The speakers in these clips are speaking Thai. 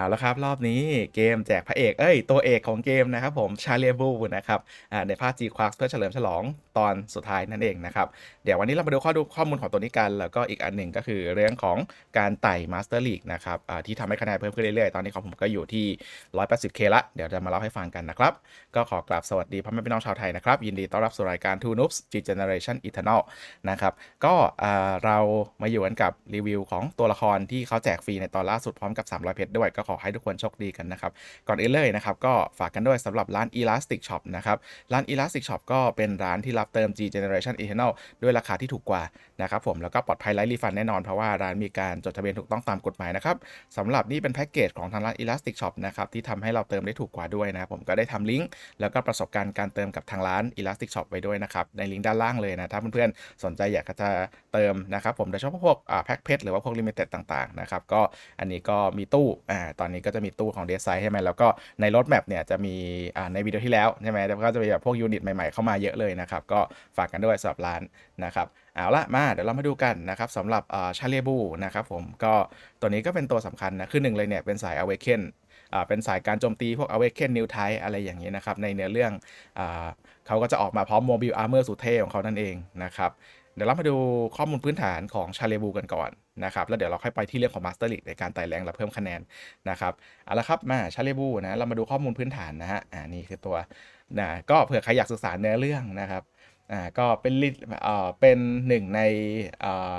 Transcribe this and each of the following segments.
เอาละครับ รอบนี้เกมแจกพระเอก เอ้ย ตัวเอกของเกมนะครับผมชาเลียบูนะครับในภาค G Quarks เพื่อเฉลิมฉลองตอนสุดท้ายนั่นเองนะครับ เดี๋ยววันนี้เรามาดูข้อดูข้อมูลของตัวนี้กัน แล้วก็อีกอันหนึ่งก็คือเรื่องของการไต่มาสเตอร์ลีกนะครับที่ทำให้คะแนนเพิ่มขึ้นเรื่อยๆ ตอนนี้ของผมก็อยู่ที่ 180k ละ เดี๋ยวจะมาเล่าให้ฟังกันนะครับ ก็ขอกราบสวัสดีพ่อแม่พี่น้องชาวไทยนะครับ ยินดีต้อนรับสู่รายการ Two Noobs G Generation Eternal นะครับ ก็เรามาอยู่กันกับรีวิวของตัวละครที่เขาแจกฟรีในตอนล่าสุดพร้อมกับ 300 เพชรด้วยก็อให้ทุกคนโชคดีกันนะครับ ก่อนอื่นเลยนะครับ ก็ฝากกันด้วยสำหรับร้าน Elastic Shop นะครับ ร้าน Elastic Shop ก็เป็นร้านที่รับเติม G Generation Eternal ด้วยราคาที่ถูกกว่านะครับผมแล้วก็ปลอดภัยไร้รีฟันแน่นอน เพราะว่าร้านมีการจดทะเบียนถูกต้องตามกฎหมายนะครับสำหรับนี่เป็นแพ็กเกจของทางร้าน Elastic Shop นะครับที่ทำให้เราเติมได้ถูกกว่าด้วยนะผมก็ได้ทำลิงก์แล้วก็ประสบการณ์การเติมกับทางร้าน Elastic Shop ไว้ด้วยนะครับในลิงก์ด้านล่างเลยนะถ้าเพื่อนๆสนใจอยากจะเติมนะครับผมโดยเฉพาะพวกแพ็กเพชรหรือว่าพวกลิมิเต็ดต่างๆนะครับก็อันนี้ก็มีตู้อ่าตอนนี้ก็จะมีตู้ของเดซไซใช่ไหมแล้วก็ในรถแมพเนี่ยจะมีอ่าในวิดีโอที่แล้วใช่ไหมแล้วก็จะมีแบบพวกยูนิตใหม่ๆเข้ามาเยอะเลยนะครับ ก็ฝากกันด้วยสำหรับร้านนะครับเอาละมาเดี๋ยวเรามาดูกันนะครับสำหรับชาเลบูนะครับผมก็ตัวนี้ก็เป็นตัวสำคัญนะคือหนึ่งเลยเนี่ยเป็นสาย Awaken อ่าเป็นสายการโจมตีพวก Awaken New Type อะไรอย่างนี้นะครับในเนื้อเรื่องอ่าเขาก็จะออกมาพร้อม Mobile Armor สุดเท่ของเขานั่นเองนะครับเดี๋ยวเรามาดูข้อมูลพื้นฐานของชาเลบูกันก่อน นะครับแล้วเดี๋ยวเราค่อยไปที่เรื่องของ Master League ในการไต่แรงและเพิ่มคะแนนนะครับเอาละครับมาชาเลบูนะเรามาดูข้อมูลพื้นฐานนะฮะอ่านี่คือตัวนะก็เผื่อใครอยากศึกษาเนื้อเรื่องนะครับอ่าก็เป็นลิเอ่อเป็นหนึ่งในเอ่อ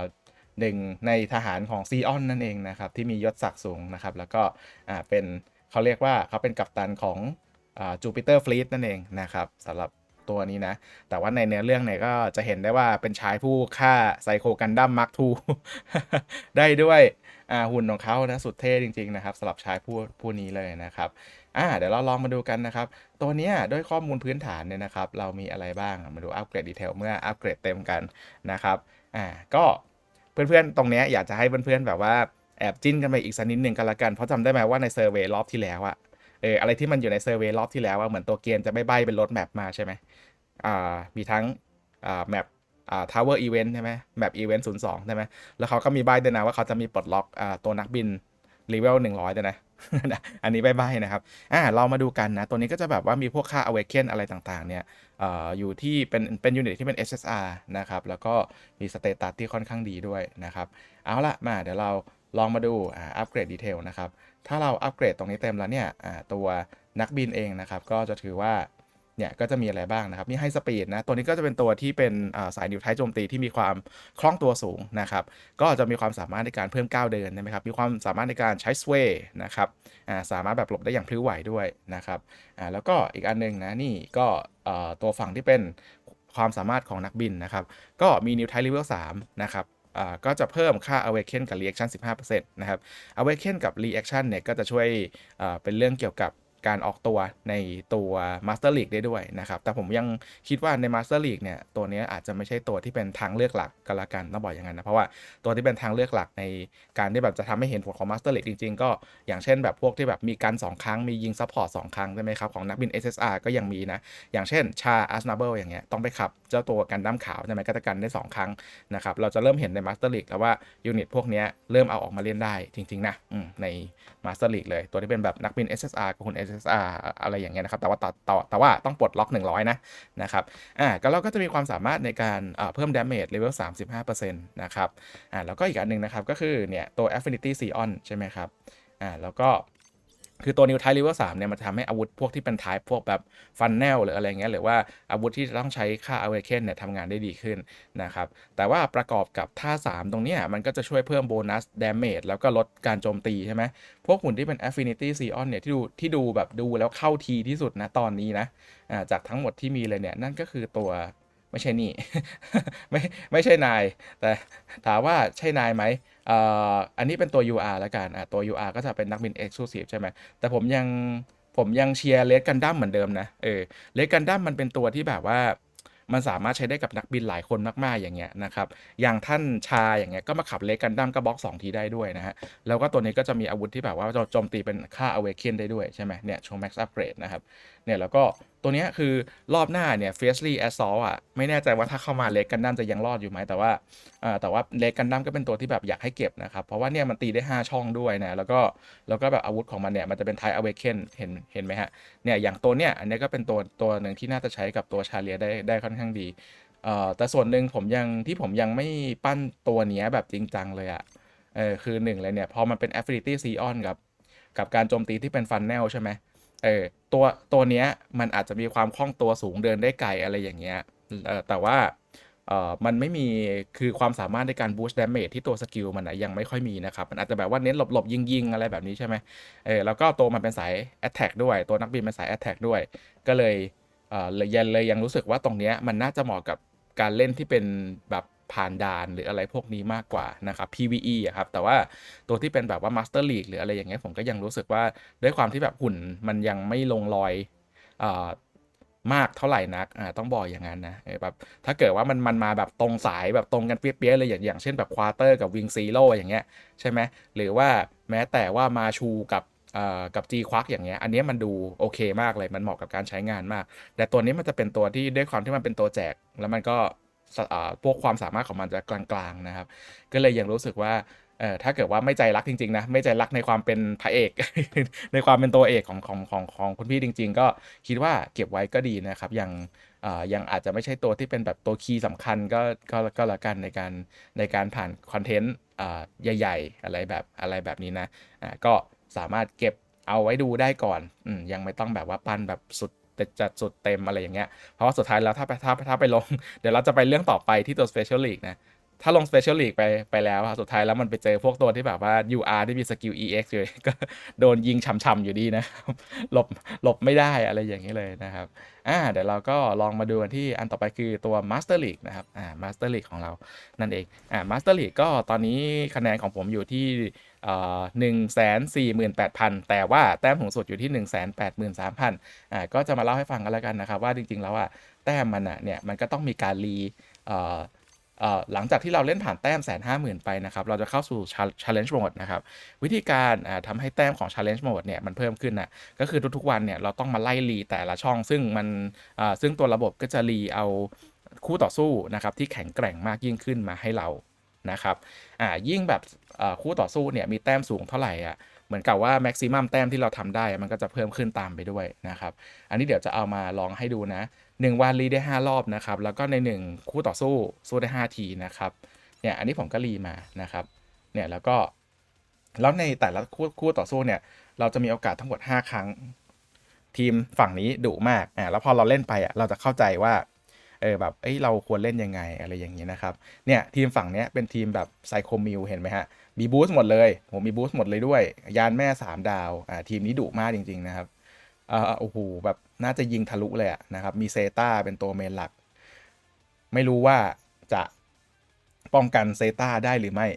หนึ่งในทหารของซีออนนั่นเองนะครับที่มียศศักดิ์สูงนะครับแล้วก็อ่าเป็นเขาเรียกว่าเขาเป็นกัปตันของจูปิเตอร์ฟลีตนั่นเองนะครับสำหรับ ตัวนี้นะ แต่ว่าในเนื้อเรื่องเนี่ยก็จะเห็นได้ว่าเป็นชายผู้ฆ่าไซโคกันดั้มมาร์คทูได้ด้วยหุ่นของเขานะสุดเท่จริงๆนะครับสำหรับชายผู้ผู้นี้เลยนะครับอ่าเดี๋ยวเราลองมาดูกันนะครับ ตัวนี้ด้วยข้อมูลพื้นฐานเนี่ยนะครับ เรามีอะไรบ้างมาดูอัปเกรดดีเทลเมื่ออัปเกรดเต็มกันนะครับอ่าก็เพื่อนๆ ตรงนี้อยากจะให้เพื่อนๆแบบว่าแอบจิ้นกันไปอีกสักนิดหนึ่งกันละกัน เพราะจำได้ไหมว่าในเซอร์เวยรอบที่แล้วอะเอออะไรที่มันอยู่ในเซอร์เวยรอบที่แล้วว่าเหมือนตัวเกมจะไม่ใบเป็นรถแมปมาใช่ไหม มีทั้งแมปทาวเวอร์อีเวนต์ใช่ไหมแมปอีเวนต์ศูนย์สองใช่ไหมแล้วเขาก็มีใบด้วยนะว่าเขาจะมีปลดล็อกอตัวนักบินเลเวลหนึ่งร้อยด้วยนะ อันนี้ใบๆนะครับ อ่า เรามาดูกันนะ ตัวนี้ก็จะแบบว่ามีพวกค่า awaken อะไรต่างๆ เนี่ยออยู่ที่เป็นเป็นยูนิตที่เป็น SSR นะครับ แล้วก็มีสเตตัสที่ค่อนข้างดีด้วยนะครับ เอาละมาเดี๋ยวเราลองมาดูอ่าอัปเกรดดีเทลนะครับ ถ้าเราอัปเกรดตรงนี้เต็มแล้วเนี่ยตัวนักบินเองนะครับ ก็จะถือว่า เนี่ยก็จะมีอะไรบ้างนะครับ มีไฮสปีดนะ ตัวนี้ก็จะเป็นตัวที่เป็นสายนิวไทโจมตีที่มีความคล่องตัวสูงนะครับ ก็จะมีความสามารถในการเพิ่มก้าวเดินใช่ไหมครับ มีความสามารถในการใช้สเวย์นะครับสามารถแบบหลบได้อย่างพลิ้วไหวด้วยนะครับแล้วก็อีกอันหนึงนะนี่ก็ตัวฝั่งที่เป็นความสามารถของนักบินนะครับ ก็มีนิวไทเลเวล3นะครับก็จะเพิ่มค่า awaken กับ reaction 15%นะครับ awaken กับ reaction เนี่ยก็จะช่วยเป็นเรื่องเกี่ยวกับ การออกตัวในตัว Master League ได้ด้วยนะครับ แต่ผมยังคิดว่าใน Master League เนี่ยตัวนี้อาจจะไม่ใช่ตัวที่เป็นทางเลือกหลักก็แล้วกันต้องบอกอย่างนั้นนะ เพราะว่าตัวที่เป็นทางเลือกหลักในการที่แบบจะทำให้เห็นผลของ Master League จริงๆ ก็อย่างเช่นแบบพวกที่แบบมีการ2ครั้งมียิงซัพพอร์ต2ครั้งใช่ไหมครับ ของนักบิน SSR ก็ยังมีนะ อย่างเช่นชา a s n a b l e อย่างเงี้ยต้องไปขับเจ้าตัวกันด้ามขาวใช่ไหมก็จะกันได้ 2 ครั้งนะครับเราจะเริ่มเห็นใน Master League แล้วว่ายูนิตพวกนี้เริ่มเอาออกมาเล่นได้จริงๆนะใน Master League เลยตัวที่เป็นแบบนักบิน SSR กับคุณ SSR อะไรอย่างเงี้ยนะครับ แต่ว่าต่อต่อแต่ว่าต้องปลดล็อก 100 นะนะครับอ่าก็เราก็จะมีความสามารถในการอ่าเพิ่ม damage level 35%นะครับอ่าแล้วก็อีกอันหนึ่งนะครับก็คือเนี่ยตัว affinity Sion ใช่ไหมครับอ่าแล้วก็ คือตัวนิวไทเลเวลสามเนี่ยมันทำให้อาวุธพวกที่เป็นไทป์พวกแบบฟันแนลหรืออะไรเงี้ยหรือว่าอาวุธที่ต้องใช้ค่าอเวเคนเนี่ยทำงานได้ดีขึ้นนะครับ แต่ว่าประกอบกับท่า 3 ตรงเนี้ยมันก็จะช่วยเพิ่มโบนัสดาเมจแล้วก็ลดการโจมตีใช่ไหมพวกหุ่นที่เป็น Affinity Sion เนี่ยที่ดูที่ดูแบบดูแล้วเข้าทีที่สุดนะตอนนี้นะจากทั้งหมดที่มีเลยเนี่ยนั่นก็คือตัว ไม่ใช่นี่ไม่ไม่ใช่นาย แต่ถามว่าใช่นายไหมอ่ออันนี้เป็นตัว UR แล้วกันอะตัว UR ก็จะเป็นนักบิน Exclusive ใช่ไหมแต่ผมยังผมยังเชียร์เลสกันดั้มเหมือนเดิมนะเออเลสกันดั้มมันเป็นตัวที่แบบว่ามันสามารถใช้ได้กับนักบินหลายคนมาก ๆ อย่างเงี้ยนะครับ อย่างท่านชาอย่างเงี้ยก็มาขับเลสกันดั้มก็บล็อก 2 ทีได้ด้วยนะฮะ แล้วก็ตัวนี้ก็จะมีอาวุธที่แบบว่าโจมตีเป็นค่า awaken ได้ด้วยใช่ไหมเนี่ยโชว์ max upgrade นะครับเนี่ยแล้วก็ตัวนี้คือรอบหน้าเนี่ย Fiercely Assault อะไม่แน่ใจว่าถ้าเข้ามาเล็กกันดั้มจะยังรอดอยู่ไหมแต่ว่าแต่ว่าเล็กกันดั้มก็เป็นตัวที่แบบอยากให้เก็บนะครับ เพราะว่าเนี่ยมันตีได้ 5 ช่องด้วยนะแล้วก็แล้วก็แบบอาวุธของมันเนี่ยมันจะเป็น Type Awaken เห็นเห็นไหมฮะเนี่ยอย่างตัวเนี้ยอันนี้ก็เป็นตัวตัวหนึ่งที่น่าจะใช้กับตัวชาเลียได้ได้ค่อนข้างดีแต่ส่วนหนึ่งผมยังที่ผมยังไม่ปั้นตัวเนี้ยแบบจริงจังเลยอะเออคือหนึ่งเลยเนี่ยพอมันเป็น Affinity Xeon กับกับการโจมตีที่เป็นฟันแนลใช่ไหมเออตัวตัวเนี้ยมันอาจจะมีความคล่องตัวสูงเดินได้ไกลอะไรอย่างเงี้ยเออแต่ว่าเออมันไม่มีคือความสามารถในการ boost damage ที่ตัวสกิลมันนะยังไม่ค่อยมีนะครับ มันอาจจะแบบว่าเน้นหลบหลบยิงยิงอะไรแบบนี้ใช่ไหมเออแล้วก็ตัวมันเป็นสาย attack ด้วย ตัวนักบินเป็นสาย attack ด้วย ก็เลยเออเลยยังเลยยังรู้สึกว่าตรงเนี้ยมันน่าจะเหมาะกับการเล่นที่เป็นแบบ ผ่านด่านหรืออะไรพวกนี้มากกว่านะครับ PVE อะครับ แต่ว่าตัวที่เป็นแบบว่า Master League หรืออะไรอย่างเงี้ยผมก็ยังรู้สึกว่าด้วยความที่แบบหุ่นมันยังไม่ลงรอยอมากเท่าไหร่นักอ่าต้องบอกอย่างนั้นนะแบบถ้าเกิดว่ามันมันมาแบบตรงสายแบบตรงกันเปี้ยๆเลยอย่างอย่างเช่นแบบควอเตอร์กับวิงซีโร่อย่างเงี้ยใช่ไหมหรือว่าแม้แต่ว่ามาชูกับกับ G ควักอย่างเงี้ย อันนี้มันดูโอเคมากเลย มันเหมาะกับการใช้งานมาก แต่ตัวนี้มันจะเป็นตัวที่ด้วยความที่มันเป็นตัวแจก แล้วมันก็ พวกความสามารถของมันจะกลางๆนะครับ ก็เลยยังรู้สึกว่าเออถ้าเกิดว่าไม่ใจรักจริงๆนะไม่ใจรักในความเป็นพระเอก ในความเป็นตัวเอกของของของของคุณพี่จริง ๆ ก็คิดว่าเก็บไว้ก็ดีนะครับ ยังยังอาจจะไม่ใช่ตัวที่เป็นแบบตัวคีย์สำคัญก็ก็ก็แล้วกันในการในการผ่านคอนเทนต์ใหญ่ ๆ อะไรแบบอะไรแบบนี้นะก็สามารถเก็บเอาไว้ดูได้ก่อนอยังไม่ต้องแบบว่าปั้นแบบสุด แต่จัดสุดเต็มอะไรอย่างเงี้ยเพราะว่าสุดท้ายแล้วถ้าไปถ้าถ้าไปลง เดี๋ยวเราจะไปเรื่องต่อไปที่ตัว Special League นะ ถ้าลง Special League ไปไปแล้วอะสุดท้ายแล้วมันไปเจอพวกตัวที่แบบว่า UR ที่มีสกิล EX อยู่ก็โดนยิงช่ำๆอยู่ดีนะหลบหลบไม่ได้อะไรอย่างนี้เลยนะครับอ่าเดี๋ยวเราก็ลองมาดูกันที่อันต่อไปคือตัว Master League นะครับอ่า Master League ของเรานั่นเองอ่า Master League ก็ตอนนี้คะแนนของผมอยู่ที่หนึ่งแสนสี่หมื่นแปดพันแต่ว่าแต้มสูงสุดอยู่ที่หนึ่งแสนแปดหมื่นสามพันอ่าก็จะมาเล่าให้ฟังกันแล้วกันนะครับว่าจริงๆแล้วอะแต้มมันอะเนี่ยมันก็ต้องมีการรีอ่อเอ่อ หลังจากที่เราเล่นผ่านแต้มแสนห้าหมื่นไปนะครับ เราจะเข้าสู่ challenge mode นะครับ วิธีการอ่าทำให้แต้มของ challenge mode เนี่ยมันเพิ่มขึ้นนะก็คือทุกๆวันเนี่ยเราต้องมาไล่รีแต่ละช่อง ซึ่งมันซึ่งตัวระบบก็จะรีเอาคู่ต่อสู้นะครับที่แข็งแกร่งมากยิ่งขึ้นมาให้เรานะครับอ่ายิ่งแบบคู่ต่อสู้เนี่ยมีแต้มสูงเท่าไหร่อะเหมือนกับว่าแม็กซิมัมแต้มที่เราทำได้มันก็จะเพิ่มขึ้นตามไปด้วยนะครับ อันนี้เดี๋ยวจะเอามาลองให้ดูนะ 1 วันรีได้ 5 รอบนะครับ แล้วก็ใน 1 คู่ต่อสู้สู้ได้ 5 ทีนะครับเนี่ยอันนี้ผมก็รีมานะครับเนี่ยแล้วก็แล้วในแต่ละคู่คู่ต่อสู้เนี่ย เราจะมีโอกาสทั้งหมด 5 ครั้ง ทีมฝั่งนี้ดุมากอ่าแล้วพอเราเล่นไปอะเราจะเข้าใจว่าเออแบบเอ้ยเราควรเล่นยังไงอะไรอย่างนี้นะครับเนี่ยทีมฝั่งเนี้ยเป็นทีมแบบไซโคมิลเห็นไหมฮะมีบูสต์หมดเลยผมมีบูสต์หมดเลยด้วย ยานแม่ 3 ดาวอ่าทีมนี้ดุมากจริง ๆ นะครับ อ่าโอ้โหแบบน่าจะยิงทะลุเลยอะนะครับ มีเซตาเป็นตัวเมนหลัก ไม่รู้ว่าจะป้องกันเซตาได้หรือไม่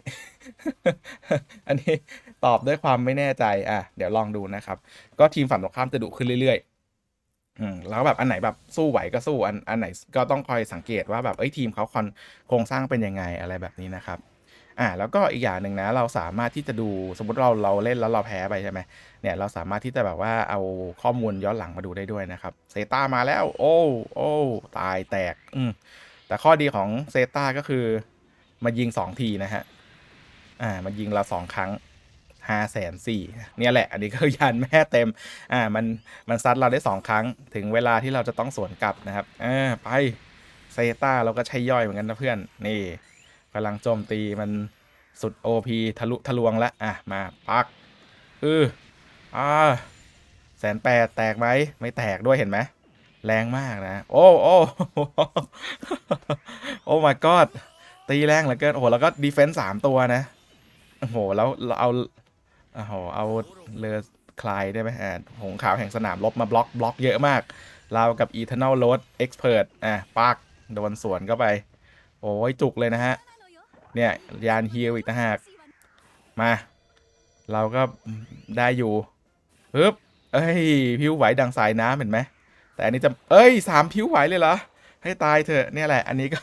อันนี้ตอบด้วยความไม่แน่ใจ อะ เดี๋ยวลองดูนะครับ ก็ทีมฝั่งตรงข้ามจะดุขึ้นเรื่อยๆ อืม แล้วแบบอันไหนแบบสู้ไหวก็สู้ อันอันไหนก็ต้องคอยสังเกตว่าแบบ เอ้ยทีมเขาคอนโครงสร้างเป็นยังไงอะไรแบบนี้นะครับ อ่าแล้วก็อีกอย่างหนึ่งนะ เราสามารถที่จะดูสมมติเราเราเล่นแล้วเราแพ้ไปใช่ไหมเนี่ยเราสามารถที่จะแบบว่าเอาข้อมูลย้อนหลังมาดูได้ด้วยนะครับเซตามาแล้ว โอ้โอ้ตายแตกอืมแต่ข้อดีของเซตาก็คือมายิงสองทีนะฮะอ่ามายิงเราสองครั้งห้าแสนสี่เนี่ยแหละ อันนี้ก็ยันแม่เต็ม อ่า มัน มันซัดเราได้สองครั้ง ถึงเวลาที่เราจะต้องสวนกลับนะครับอ่าไป เซตาเราก็ใช้ย่อยเหมือนกันนะเพื่อน นี่ กำลังโจมตีมันสุด OP ทะลุทะลวงแล้วอะ มาปักอืออ่าแสนแปดแตกไหมไม่แตกด้วยเห็นไหมแรงมากนะ โอ้โอ้โอ้ my god ตีแรงเหลือเกินโอ้โหแล้วก็ดีเฟนส์สามตัวนะโอ้โหแล้วเราเอาโอ้โหเอาเรือคลายได้ไหมอ่าหงขาวแห่งสนามลบมาบล็อกบล็อกเยอะมาก เรากับ Eternal Road Expert อะปักโดนสวนเข้าไป โอ้ยจุกเลยนะฮะ เนี่ย ยานฮีลอีกนะฮะมา เราก็ได้อยู่ปึ๊บเอ้ยผิวไหวดังสายน้ำเห็นไหม แต่อันนี้จะ เอ้ยสามผิวไหวเลยเหรอ ให้ตายเถอะเนี่ยแหละ อันนี้ก็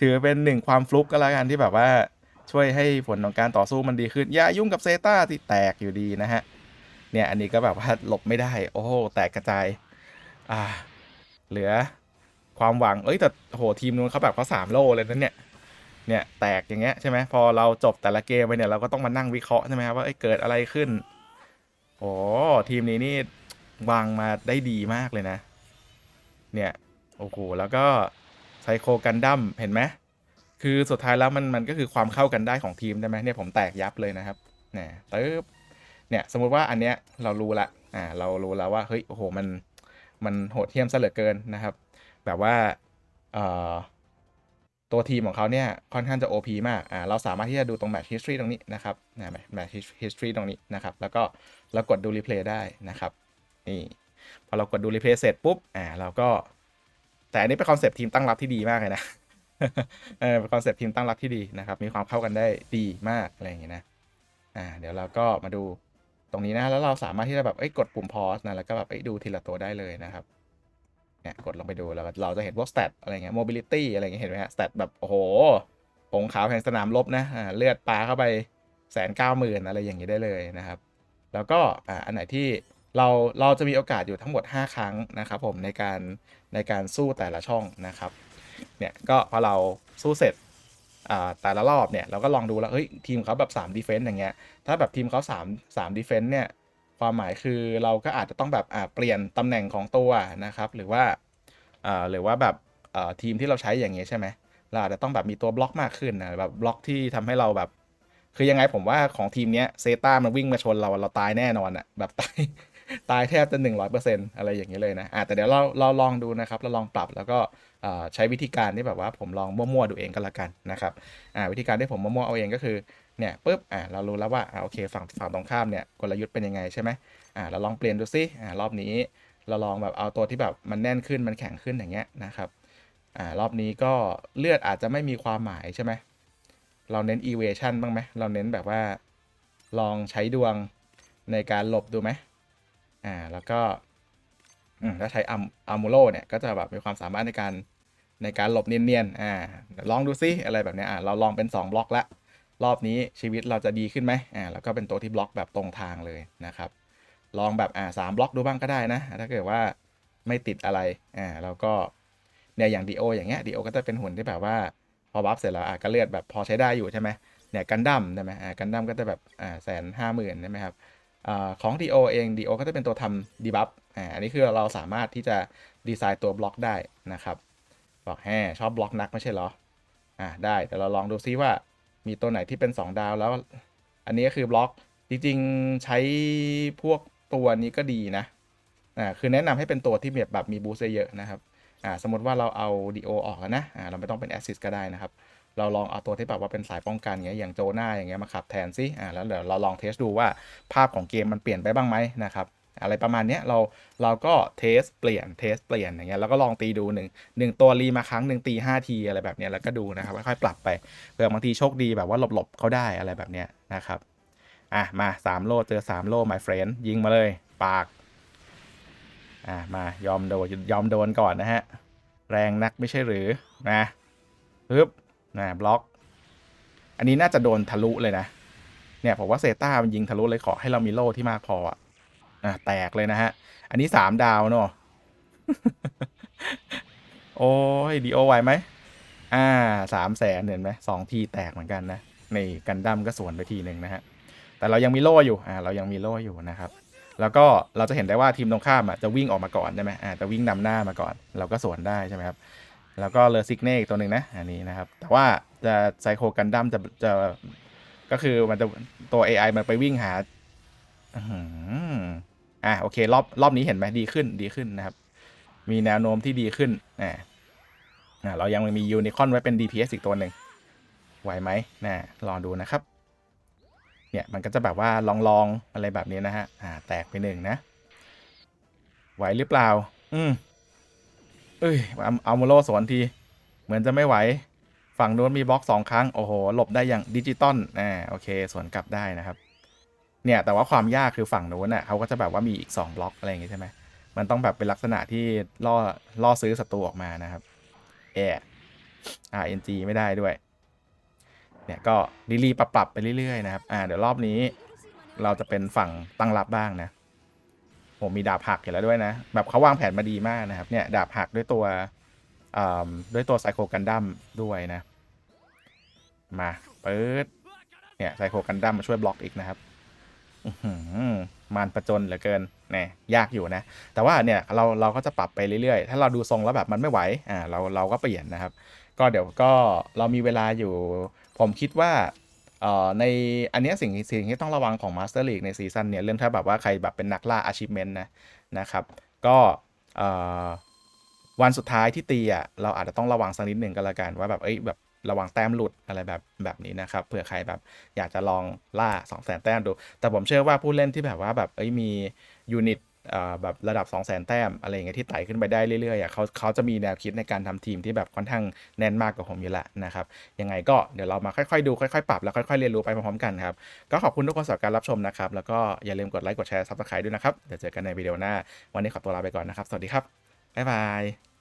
ถือเป็นหนึ่งความฟลุกก็แล้วกันที่แบบว่าช่วยให้ผลของการต่อสู้มันดีขึ้น อย่ายุ่งกับเซต้าที่แตกอยู่ดีนะฮะ เนี่ยอันนี้ก็แบบว่าหลบไม่ได้ โอ้โหแตกกระจาย อ่า เหลือความหวัง เอ้ยแต่โหทีมนู้นเขาแบบเขาสามโลเลยนะเนี่ย เนี่ยแตกอย่างเงี้ยใช่ไหมพอเราจบแต่ละเกมไปเนี่ยเราก็ต้องมานั่งวิเคราะห์ใช่ไหมครับว่าเเกิดอะไรขึ้นโอ้ทีมนี้นี่วางมาได้ดีมากเลยนะ เนี่ยโอ้โหแล้วก็ไซโคกันดั้มเห็นไหมคือสุดท้ายแล้วมันมันก็คือความเข้ากันได้ของทีมใช่ไหมเนี่ยผมแตกยับเลยนะครับเนี่ยตึ๊บเนี่ยสมมุติว่าอันเนี้ยเรารู้ละอ่าเรารู้แล้วว่าเฮ้ยโอ้โหมันมันโหดเหี้ยมซะเหลือเกินนะครับ แบบว่าเอ่อ ตัวทีมของเขาเนี่ยค่อนข้างจะ OP มากอ่าเราสามารถที่จะดูตรง Match History ตรงนี้นะครับนะ Match History ตรงนี้นะครับแล้วก็เรากดดู Replay ได้นะครับนี่พอเรากดดู Replay เสร็จปุ๊บอ่าเราก็แต่อันนี้เป็นคอนเซปต์ทีมตั้งรับที่ดีมากเลยนะเออเป็นคอนเซปต์ทีมตั้งรับที่ดีนะครับ มีความเข้ากันได้ดีมากอะไรอย่างเงี้ยนะอ่าเดี๋ยวเราก็มาดูตรงนี้นะแล้วเราสามารถที่จะแบบเอ้ยกดปุ่ม pause นะแล้วก็แบบเอ้ยดูทีละตัวได้เลยนะครับ เนี่ยกดลงไปดูแล้วเราจะเห็นพวก stat อะไรเงี้ย mobility อะไรเงี้ยเห็นไหมฮะ stat แบบโอ้โหผงขาวแห่งสนามรบนะเลือดปลาเข้าไปแสนเก้าหมื่นอะไรอย่างนี้ได้เลยนะครับ แล้วก็อันไหนที่เราเราจะมีโอกาสอยู่ทั้งหมด 5 ครั้งนะครับผมในการในการสู้แต่ละช่องนะครับเนี่ยก็พอเราสู้เสร็จแต่ละรอบเนี่ยเราก็ลองดูแล้วเฮ้ยทีมเขาแบบ3 defense อย่างเงี้ยถ้าแบบทีมเขา3 3 defense เนี่ย ความหมายคือเราก็อาจจะต้องแบบอ่าเปลี่ยนตำแหน่งของตัวนะครับ หรือว่าอ่าหรือว่าแบบอ่าทีมที่เราใช้อย่างเงี้ยใช่ไหมเราอาจจะต้องแบบมีตัวบล็อกมากขึ้นนะแบบบล็อกที่ทำให้เราแบบ คือยังไงผมว่าของทีมเนี้ยเซต้ามันวิ่งมาชนเราเราตายแน่นอนอะแบบตายตายแทบจะ100%อยเปอร์เซ็นต์อะไรอย่างนี้เลยนะอ่าแต่เดี๋ยวเราเราลองดูนะครับ เราลองปรับแล้วก็ใช้วิธีการที่แบบว่าผมลองมั่วๆดูเองก็แล้วกันนะครับอ่าวิธีการที่ผมมั่วๆเอาเองก็คือ เนี่ยปุ๊บอ่าเรารู้แล้วว่าอ่าโอเคฝั่งฝั่งตรงข้ามเนี่ยกลยุทธ์เป็นยังไงใช่ไหมอ่าเราลองเปลี่ยนดูซิอ่ารอบนี้เราลองแบบเอาตัวที่แบบมันแน่นขึ้นมันแข็งขึ้นอย่างเงี้ยนะครับอ่ารอบนี้ก็เลือดอาจจะไม่มีความหมายใช่ไหมเราเน้น evasion บ้างไหมเราเน้นแบบว่าลองใช้ดวงในการหลบดูไหมอ่าแล้วก็อืมถ้าใช้อัมอัมมูโลเนี่ยก็จะแบบมีความสามารถในการในการหลบเนียนๆอ่าลองดูซิอะไรแบบเนี้ยอ่าเราลองเป็น 2 บล็อกละ รอบนี้ชีวิตเราจะดีขึ้นไหมอ่าแล้วก็เป็นตัวที่บล็อกแบบตรงทางเลยนะครับ ลองแบบอ่าสามบล็อกดูบ้างก็ได้นะ ถ้าเกิดว่าไม่ติดอะไรอ่าแล้วก็เนี่ยอย่างดีโออย่างเงี้ยดีโอก็จะเป็นหุ่นที่แบบว่าพอบัฟเสร็จแล้วอะก็เลือดแบบพอใช้ได้อยู่ใช่ไหมเนี่ยกันดั้มใช่ไหมอ่ากันดั้มก็จะแบบอ่าแสนห้าหมื่นใช่ไหมครับอ่าของ DO เอง DO ก็จะเป็นตัวทำดีบัฟอ่าอันนี้คือเราสามารถที่จะดีไซน์ตัวบล็อกได้นะครับบอกแฮ่ชอบบล็อกนักไม่ใช่เหรออ่าได้แต่เราลองดูซิว่า มีตัวไหนที่เป็น 2 ดาวแล้ว อันนี้ก็คือบล็อก จริงๆใช้พวกตัวนี้ก็ดีนะอ่าคือแนะนำให้เป็นตัวที่แบบแบบมีบูสต์เยอะนะครับอ่าสมมติว่าเราเอา DO อออกแล้วนะอ่าเราไม่ต้องเป็น Assist ก็ได้นะครับ เราลองเอาตัวที่แบบว่าเป็นสายป้องกันเงี้ยอย่างโจนาอย่างเงี้ยมาขับแทนซิอ่าแล้วเดี๋ยวเราลองเทสดูว่าภาพของเกมมันเปลี่ยนไปบ้างไหมนะครับ อะไรประมาณเนี้ยเราเราก็เทสเปลี่ยนเทสเปลี่ยนอย่างเงี้ยแล้วก็ลองตีดูหนึ่งหนึ่งตัวรีมาครั้งหนึ่งตีห้าทีอะไรแบบเนี้ยแล้วก็ดูนะครับค่อยๆปรับไปเผื่อบางทีโชคดีแบบว่าหลบๆเขาได้อะไรแบบเนี้ยนะครับอะมาสามโลเจอสามโล my friend ยิงมาเลยปากอะมายอมโดนยอมโดนก่อนนะฮะแรงนักไม่ใช่หรือนะปึ๊บนะบล็อก อันนี้น่าจะโดนทะลุเลยนะเนี่ยผมว่าเซต้ามันยิงทะลุเลยขอให้เรามีโล่ที่มากพออะ อะแตกเลยนะฮะ อันนี้สามดาวเนอะโอ้ยดีโอไหวไหมอ่าสามแสนเห็นไหมสองทีแตกเหมือนกันนะในกันดั้มก็สวนไปทีหนึ่งนะฮะ แต่เรายังมีโล่อยู่อ่าเรายังมีโล่อยู่นะครับ แล้วก็เราจะเห็นได้ว่าทีมตรงข้ามอะจะวิ่งออกมาก่อนใช่ไหมอ่าจะวิ่งนำหน้ามาก่อน เราก็สวนได้ใช่ไหมครับแล้วก็เลอซิกเน่อีกตัวหนึ่งนะอันนี้นะครับ แต่ว่าจะไซโคกันดั้มจะจะก็คือมันจะตัว AI มันไปวิ่งหา อะโอเค รอบรอบนี้เห็นไหมดีขึ้นดีขึ้นนะครับ มีแนวโน้มที่ดีขึ้นอ่าอ่าเรายังมียูนิคอนไว้เป็น DPS อีกตัวหนึ่งไหวไหมนะลองดูนะครับ เนี่ยมันก็จะแบบว่าลองลองอะไรแบบนี้นะฮะอ่าแตกไปหนึ่งนะ ไหวหรือเปล่า อืมเอ้ยเอาเอาโมโลสวนที เหมือนจะไม่ไหวฝั่งนู้นมีบล็อกสองครั้ง โอ้โห หลบได้อย่างดิจิตอลอ่าโอเค สวนกลับได้นะครับ เนี่ยแต่ว่าความยากคือฝั่งนู้นน่ะเขาก็จะแบบว่ามีอีก 2 บล็อกอะไรอย่างงี้ใช่ไหมมันต้องแบบเป็นลักษณะที่ล่อล่อซื้อศัตรูออกมานะครับแอร์ RNG ไม่ได้ด้วย เนี่ยก็รีรีปรับปรับไปเรื่อยๆนะครับอ่าเดี๋ยวรอบนี้ เราจะเป็นฝั่งตั้งรับบ้างนะโหผมมีดาบหักอยู่แล้วด้วยนะ แบบเขาวางแผนมาดีมากนะครับ เนี่ยดาบหักด้วยตัวอ่าด้วยตัวไซโคกันดั้มด้วยนะ มาเปิดเนี่ยไซโคกันดั้มมาช่วยบล็อกอีกนะครับ มันประจนเหลือเกินแน่ยากอยู่นะ แต่ว่าเนี่ยเราเราก็จะปรับไปเรื่อยๆ ถ้าเราดูทรงแล้วแบบมันไม่ไหวอ่าเราเราก็เปลี่ยนนะครับ ก็เดี๋ยวก็เรามีเวลาอยู่ ผมคิดว่าเอ่อในอันเนี้ยสิ่งสิ่งที่ต้องระวังของ Master League ในซีซั่นเนี่ยเรื่องถ้าแบบว่าใครแบบเป็นนักล่า achievement นะนะครับก็เอ่อวันสุดท้ายที่ตีอะเราอาจจะต้องระวังสักนิดหนึ่งก็แล้วกันว่าแบบเอ้ยแบบ ระวังแต้มหลุดอะไรแบบแบบนี้นะครับเผื่อใครแบบอยากจะลองล่า2 0 0 0 0แต้มดู แต่ผมเชื่อว่าผู้เล่นที่แบบว่าแบบเอ้ยมียูนิตเอ่อแบบระดับ 2 0 0 0 0 0 แต้มอะไรอย่างเงี้ยที่ไต่ขึ้นไปได้เรื่อยๆอะเขาเขาจะมีแนวคิดในการทำทีมที่แบบค่อนข้างแน่นมากกว่าผมอยู่และนะครับ ยังไงก็เดี๋ยวเรามาค่อยๆดูค่อยๆ ปรับแล้วค่อยๆเรียนรู้ไปพร้อมๆกันครับ ก็ขอบคุณทุกคนสำหรับการรับชมนะครับ แล้วก็อย่าลืมกดไลค์กดแชร์ซับสไครต์ด้วยนะครับ เดี๋ยวเจอกันในวิดีโอหน้า วันนี้ขอตัวลาไปก่อนนะครับ สวัสดีครับบ๊ายบาย